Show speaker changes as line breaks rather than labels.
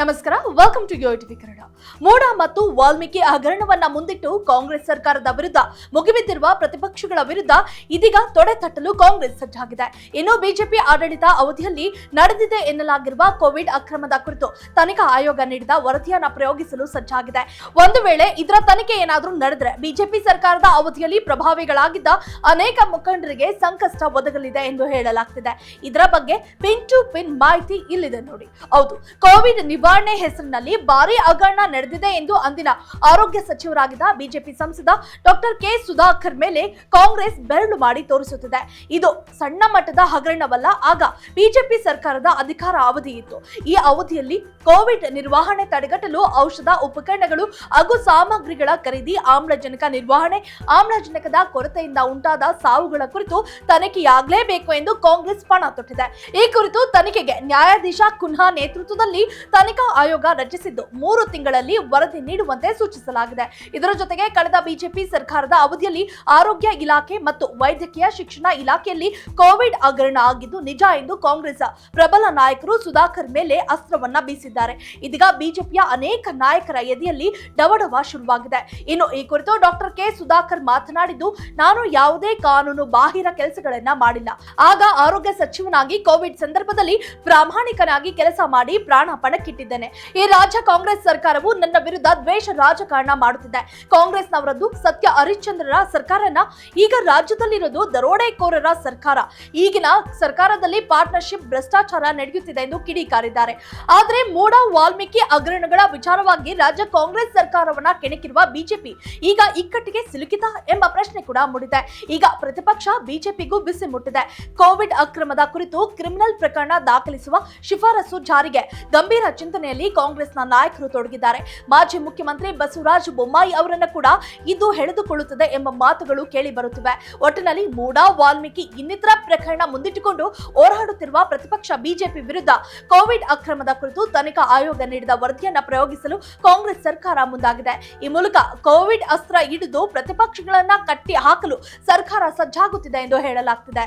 ನಮಸ್ಕಾರ welcome to TV Kannada. ಮೋಡ ಮತ್ತು ವಾಲ್ಮೀಕಿ ಹಗರಣವನ್ನ ಮುಂದಿಟ್ಟು ಕಾಂಗ್ರೆಸ್ ಸರ್ಕಾರದ ವಿರುದ್ಧ ಮುಗಿಬಿದ್ದಿರುವ ಪ್ರತಿಪಕ್ಷಗಳ ವಿರುದ್ಧ ಇದೀಗ ತೊಡೆ ತಟ್ಟಲು ಕಾಂಗ್ರೆಸ್ ಸಜ್ಜಾಗಿದೆ. ಇನ್ನು ಬಿಜೆಪಿ ಆಡಳಿತ ಅವಧಿಯಲ್ಲಿ ನಡೆದಿದೆ ಎನ್ನಲಾಗಿರುವ ಕೋವಿಡ್ ಅಕ್ರಮದ ಕುರಿತು ತನಿಖಾ ಆಯೋಗ ನೀಡಿದ ವರದಿಯನ್ನ ಪ್ರಯೋಗಿಸಲು ಸಜ್ಜಾಗಿದೆ. ಒಂದು ವೇಳೆ ಇದರ ತನಿಖೆ ಏನಾದರೂ ನಡೆದ್ರೆ ಬಿಜೆಪಿ ಸರ್ಕಾರದ ಅವಧಿಯಲ್ಲಿ ಪ್ರಭಾವಿಗಳಾಗಿದ್ದ ಅನೇಕ ಮುಖಂಡರಿಗೆ ಸಂಕಷ್ಟ ಒದಗಲಿದೆ ಎಂದು ಹೇಳಲಾಗ್ತಿದೆ. ಇದರ ಬಗ್ಗೆ ಪಿನ್ ಟು ಪಿನ್ ಮಾಹಿತಿ ಇಲ್ಲಿದೆ ನೋಡಿ. ಹೌದು, ಕೋವಿಡ್ ಹೆಸರಿನಲ್ಲಿ ಭಾರಿ ಹಗರಣ ನಡೆದಿದೆ ಎಂದು ಅಂದಿನ ಆರೋಗ್ಯ ಸಚಿವರಾಗಿದ್ದ ಬಿಜೆಪಿ ಸಂಸದ ಡಾಕ್ಟರ್ ಕೆ ಸುಧಾಕರ್ ಮೇಲೆ ಕಾಂಗ್ರೆಸ್ ಬೆರಳು ಮಾಡಿ ತೋರಿಸುತ್ತಿದೆ. ಇದು ಸಣ್ಣ ಮಟ್ಟದ ಹಗರಣವಲ್ಲ, ಆಗ ಬಿಜೆಪಿ ಸರ್ಕಾರದ ಅಧಿಕಾರ ಅವಧಿ ಇತ್ತು. ಈ ಅವಧಿಯಲ್ಲಿ ಕೋವಿಡ್ ನಿರ್ವಹಣೆ ತಡೆಗಟ್ಟಲು ಔಷಧ ಉಪಕರಣಗಳು ಹಾಗೂ ಸಾಮಗ್ರಿಗಳ ಖರೀದಿ, ಆಮ್ಲಜನಕ ನಿರ್ವಹಣೆ, ಆಮ್ಲಜನಕದ ಕೊರತೆಯಿಂದ ಉಂಟಾದ ಸಾವುಗಳ ಕುರಿತು ತನಿಖೆಯಾಗಲೇಬೇಕು ಎಂದು ಕಾಂಗ್ರೆಸ್ ಪಣ ತೊಟ್ಟಿದೆ. ಈ ಕುರಿತು ತನಿಖೆಗೆ ನ್ಯಾಯಾಧೀಶ ಕುನ್ಹಾ ನೇತೃತ್ವದಲ್ಲಿ ತನಿಖಾ ಆಯೋಗ ರಚಿಸಿದ್ದು ಮೂರು ತಿಂಗಳಲ್ಲಿ ವರದಿ ನೀಡುವಂತೆ ಸೂಚಿಸಲಾಗಿದೆ. ಇದರ ಜೊತೆಗೆ ಕಳೆದ ಬಿಜೆಪಿ ಸರ್ಕಾರದ ಅವಧಿಯಲ್ಲಿ ಆರೋಗ್ಯ ಇಲಾಖೆ ಮತ್ತು ವೈದ್ಯಕೀಯ ಶಿಕ್ಷಣ ಇಲಾಖೆಯಲ್ಲಿ ಕೋವಿಡ್ ಹಗರಣ ಆಗಿದ್ದು ನಿಜ ಎಂದು ಕಾಂಗ್ರೆಸ್ ಪ್ರಬಲ ನಾಯಕರು ಸುಧಾಕರ್ ಮೇಲೆ ಅಸ್ತ್ರವನ್ನ ಬೀಸಿದ್ದಾರೆ. ಇದೀಗ ಬಿಜೆಪಿಯ ಅನೇಕ ನಾಯಕರ ಎದೆಯಲ್ಲಿ ಡವಡವ ಶುರುವಾಗಿದೆ. ಇನ್ನು ಈ ಕುರಿತು ಡಾಕ್ಟರ್ ಕೆ ಸುಧಾಕರ್ ಮಾತನಾಡಿದ್ದು, ನಾನು ಯಾವುದೇ ಕಾನೂನು ಬಾಹಿರ ಕೆಲಸಗಳನ್ನ ಮಾಡಿಲ್ಲ. ಆಗ ಆರೋಗ್ಯ ಸಚಿವನಾಗಿ ಕೋವಿಡ್ ಸಂದರ್ಭದಲ್ಲಿ ಪ್ರಾಮಾಣಿಕನಾಗಿ ಕೆಲಸ ಮಾಡಿ ಪ್ರಾಣ ಪಣಕ್ಕಿಟ್ಟಿದ್ದೇನೆ ಈ ರಾಜ್ಯ ಕಾಂಗ್ರೆಸ್ ಸರ್ಕಾರವು ನನ್ನ ವಿರುದ್ಧ ದ್ವೇಷ ರಾಜಕಾರಣ ಮಾಡುತ್ತಿದೆ. ಕಾಂಗ್ರೆಸ್ನವರದ್ದು ಸತ್ಯ ಹರಿಶ್ಚಂದ್ರರ ಸರ್ಕಾರನ, ಈಗ ರಾಜ್ಯದಲ್ಲಿರೋದು ದರೋಡೆಕೋರರ ಸರ್ಕಾರ. ಈಗಿನ ಸರ್ಕಾರದಲ್ಲಿ ಪಾರ್ಟ್ನರ್ಶಿಪ್ ಭ್ರಷ್ಟಾಚಾರ ನಡೆಯುತ್ತಿದೆ ಎಂದು ಕಿಡಿಕಾರಿದ್ದಾರೆ. ಆದರೆ ಮೂಡ ವಾಲ್ಮೀಕಿ ಹಗರಣಗಳ ವಿಚಾರವಾಗಿ ರಾಜ್ಯ ಕಾಂಗ್ರೆಸ್ ಸರ್ಕಾರವನ್ನ ಕೆಣಕಿರುವ ಬಿಜೆಪಿ ಈಗ ಇಕ್ಕಟ್ಟಿಗೆ ಸಿಲುಕಿತ ಎಂಬ ಪ್ರಶ್ನೆ ಕೂಡ ಮೂಡಿದೆ. ಈಗ ಪ್ರತಿಪಕ್ಷ ಬಿಜೆಪಿಗೂ ಬಿಸಿ ಮುಟ್ಟಿದೆ. ಕೋವಿಡ್ ಅಕ್ರಮದ ಕುರಿತು ಕ್ರಿಮಿನಲ್ ಪ್ರಕರಣ ದಾಖಲಿಸುವ ಶಿಫಾರಸು ಜಾರಿಗೆ. ಗಂಭೀರ ಚಿಂತನೆಯಲ್ಲಿ ಕಾಂಗ್ರೆಸ್ನ ನಾಯಕರು ತೊಡಗಿದ್ದಾರೆ. ಮಾಜಿ ಮುಖ್ಯಮಂತ್ರಿ ಬಸವರಾಜ ಬೊಮ್ಮಾಯಿ ಅವರನ್ನ ಕೂಡ ಇದು ಹೆಳೆದುಕೊಳ್ಳುತ್ತದೆ ಎಂಬ ಮಾತುಗಳು ಕೇಳಿ ಬರುತ್ತಿವೆ. ಒಟ್ಟಿನಲ್ಲಿ ಮೂಡಾ, ವಾಲ್ಮೀಕಿ ಇನ್ನಿತರ ಪ್ರಕರಣ ಮುಂದಿಟ್ಟುಕೊಂಡು ಹೋರಾಡುತ್ತಿರುವ ಪ್ರತಿಪಕ್ಷ ಬಿಜೆಪಿ ವಿರುದ್ಧ ಕೋವಿಡ್ ಅಕ್ರಮದ ಕುರಿತು ತನಿಖಾ ಆಯೋಗ ನೀಡಿದ ವರದಿಯನ್ನ ಪ್ರಯೋಗಿಸಲು ಕಾಂಗ್ರೆಸ್ ಸರ್ಕಾರ ಮುಂದಾಗಿದೆ. ಈ ಮೂಲಕ ಕೋವಿಡ್ ಅಸ್ತ್ರ ಹಿಡಿದು ಪ್ರತಿಪಕ್ಷಗಳನ್ನ ಕಟ್ಟಿ ಹಾಕಲು ಸರ್ಕಾರ ಸಜ್ಜಾಗುತ್ತಿದೆ ಎಂದು ಹೇಳಲಾಗ್ತಿದೆ.